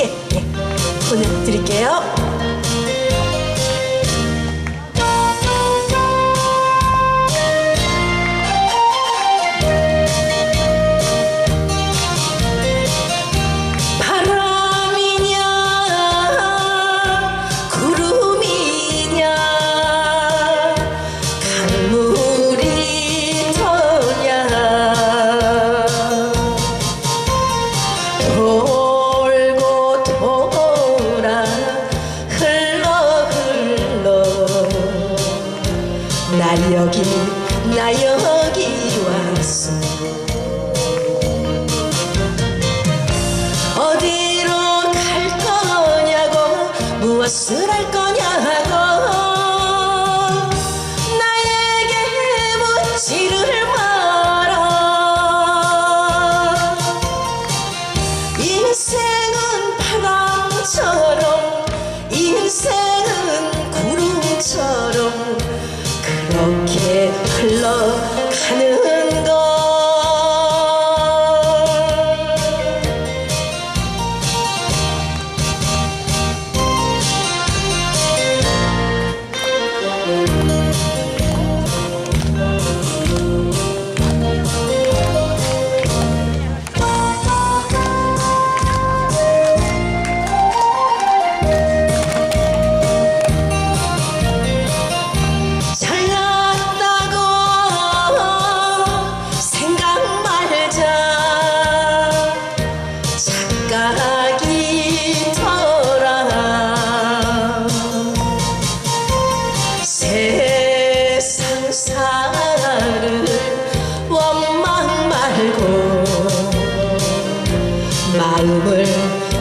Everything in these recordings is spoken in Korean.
함께 예, 보내드릴게요. 어. 어디로 갈 거냐고 무엇을 할 거냐고. 나에게 묻지를 마라 인생은 바람처럼 인생은 구름처럼 그렇게 흘러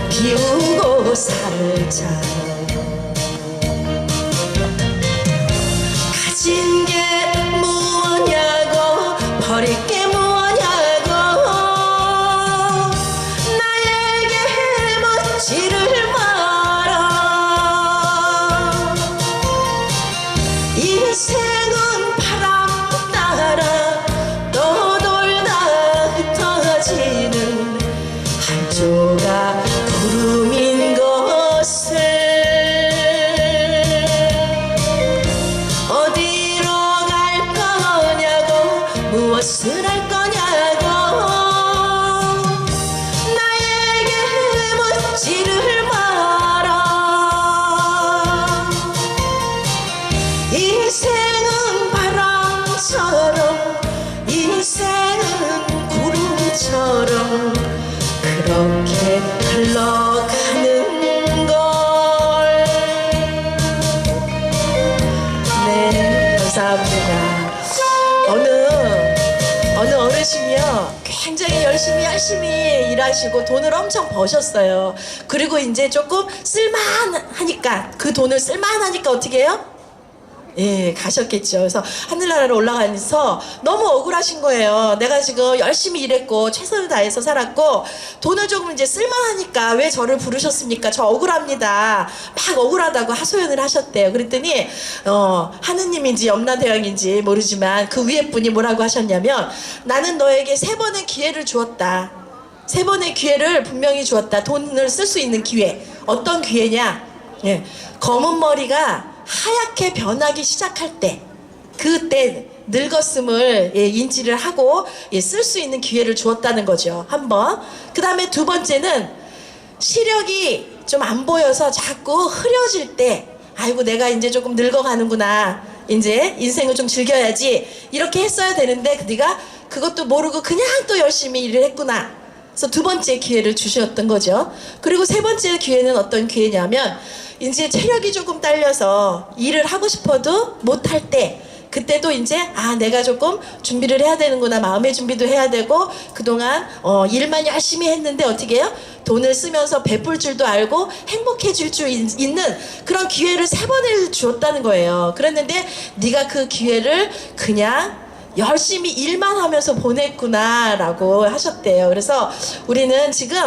비우고 살자 가진 게 뭐냐고 버릴 게 뭐냐고. 나에게 묻지를 마라 인생 구름인 것을 어디로 갈 거냐고 무엇을 할 그렇게 흘러가는 걸 네, 감사합니다. 어느 어느 어르신이요 굉장히 열심히 열심히 일하시고 돈을 엄청 버셨어요. 그리고 이제 조금 쓸만하니까 그 돈을 쓸만하니까 어떻게 해요? 예, 가셨겠죠. 그래서 하늘나라로 올라가면서 너무 억울하신 거예요. 내가 지금 열심히 일했고 최선을 다해서 살았고 돈을 조금 이제 쓸만하니까 왜 저를 부르셨습니까? 저 억울합니다. 막 억울하다고 하소연을 하셨대요. 그랬더니 어, 하느님인지 염라대왕인지 모르지만 그 위에 분이 뭐라고 하셨냐면 나는 너에게 세 번의 기회를 주었다. 세 번의 기회를 분명히 주었다. 돈을 쓸 수 있는 기회. 어떤 기회냐? 예, 검은 머리가 하얗게 변하기 시작할 때, 그때 늙었음을 예, 인지를 하고 예, 쓸 수 있는 기회를 주었다는 거죠. 한 번. 그 다음에 두 번째는 시력이 좀 안 보여서 자꾸 흐려질 때, 아이고 내가 이제 조금 늙어가는구나. 이제 인생을 좀 즐겨야지. 이렇게 했어야 되는데 네가 그것도 모르고 그냥 또 열심히 일을 했구나. 그래서 두 번째 기회를 주셨던 거죠. 그리고 세 번째 기회는 어떤 기회냐면 이제 체력이 조금 딸려서 일을 하고 싶어도 못할 때 그때도 이제 아 내가 조금 준비를 해야 되는구나 마음의 준비도 해야 되고 그동안 어, 일만 열심히 했는데 어떻게 해요? 돈을 쓰면서 베풀 줄도 알고 행복해질 줄 있- 있는 그런 기회를 세 번을 주었다는 거예요. 그랬는데 네가 그 기회를 그냥 열심히 일만 하면서 보냈구나라고 하셨대요. 그래서 우리는 지금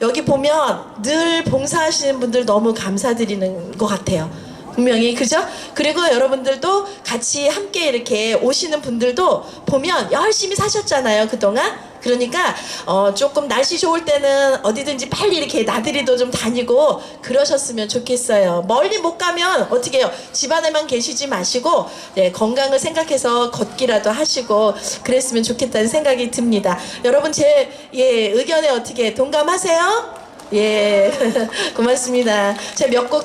여기 보면 늘 봉사하시는 분들 너무 감사드리는 것 같아요. 분명히 그죠? 그리고 여러분들도 같이 함께 이렇게 오시는 분들도 보면 열심히 사셨잖아요 그동안 그러니까 어, 조금 날씨 좋을 때는 어디든지 빨리 이렇게 나들이도 좀 다니고 그러셨으면 좋겠어요. 멀리 못 가면 어떻게 해요? 집 안에만 계시지 마시고 네, 건강을 생각해서 걷기라도 하시고 그랬으면 좋겠다는 생각이 듭니다. 여러분 제 예, 의견에 어떻게 동감하세요? 예, 고맙습니다. 제가 몇곡